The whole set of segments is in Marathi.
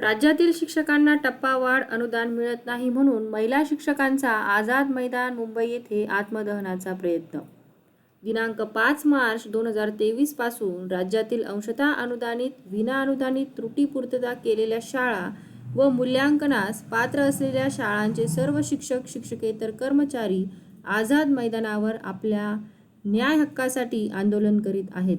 राज्यातील शिक्षकांना टप्पा वाढ अनुदान मिळत नाही म्हणून महिला शिक्षकांचा आझाद मैदान मुंबई येथे आत्मदहनाचा प्रयत्न. दिनांक पाच मार्च दोन हजार तेवीसपासून राज्यातील अंशतः अनुदानित विनाअनुदानित त्रुटीपूर्तता केलेल्या शाळा व मूल्यांकनास पात्र असलेल्या शाळांचे सर्व शिक्षक शिक्षकेतर कर्मचारी आझाद मैदानावर आपल्या न्याय हक्कासाठी आंदोलन करीत आहेत.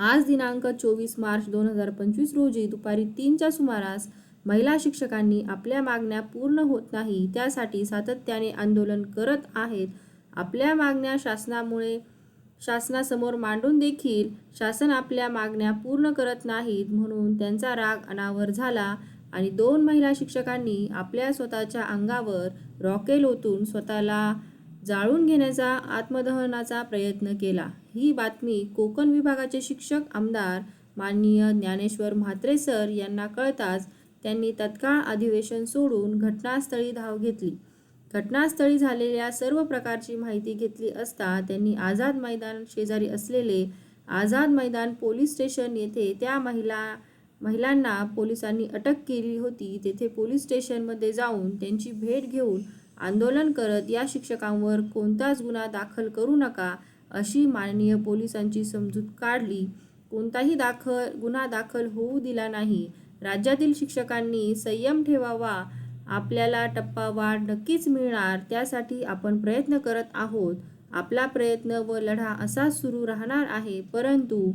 आज दिनांक चोवीस मार्च दोन हजार पंचवीस रोजी दुपारी तीनच्या सुमारास महिला शिक्षकांनी आपल्या मागण्या पूर्ण होत नाही त्यासाठी सातत्याने आंदोलन करत आहेत. आपल्या मागण्या शासनामुळे शासनासमोर मांडून देखील शासन आपल्या मागण्या पूर्ण करत नाहीत म्हणून त्यांचा राग अनावर झाला आणि दोन महिला शिक्षकांनी आपल्या स्वतःच्या अंगावर रॉकेल ओतून स्वतःला जाळून घेण्याचा आत्मदहनाचा प्रयत्न केला. ही बातमी कोकण विभागाचे शिक्षक आमदार माननीय ज्ञानेश्वर म्हात्रे सर यांना कळताच त्यांनी तत्काळ अधिवेशन सोडून घटनास्थळी धाव घेतली. घटनास्थळी झालेल्या सर्व प्रकारची माहिती घेतली असता त्यांनी आझाद मैदान शेजारी असलेले आझाद मैदान पोलीस स्टेशन येथे त्या महिला महिलांना पोलिसांनी अटक केली होती. तेथे पोलीस स्टेशनमध्ये जाऊन त्यांची भेट घेऊन आंदोलन करत या शिक्षकांवर कोणताच गुन्हा दाखल करू नका अशी माननीय पोलिसांची समजूत काढली. कोणताही दाखल गुन्हा दाखल होऊ दिला नाही. राज्यातील शिक्षकांनी संयम ठेवावा आपल्याला टप्पा वाढ नक्कीच मिळणार त्यासाठी आपण प्रयत्न करत आहोत. आपला प्रयत्न व लढा असाच सुरू राहणार आहे परंतु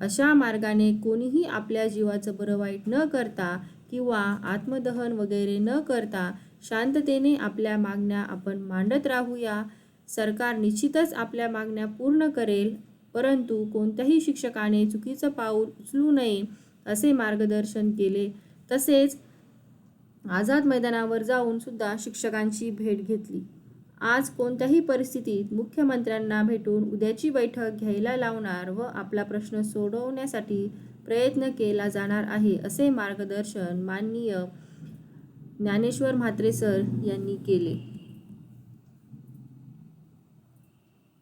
अशा मार्गाने कोणीही आपल्या जीवाचं बरं वाईट न करता किंवा आत्मदहन वगैरे न करता शांततेने आपल्या मागण्या आपण मांडत राहूया. सरकार निश्चितच आपल्या मागण्या पूर्ण करेल परंतु कोणत्याही शिक्षकाने चुकीचं पाऊल उचलू नये असे मार्गदर्शन केले. तसेच आझाद मैदानावर जाऊन सुद्धा शिक्षकांची भेट घेतली. आज कोणत्याही परिस्थितीत मुख्यमंत्र्यांना भेटून उद्याची बैठक घ्यायला लावणार व आपला प्रश्न सोडवण्यासाठी प्रयत्न केला जाणार आहे असे मार्गदर्शन माननीय ज्ञानेश्वर म्हात्रे सर यांनी केले.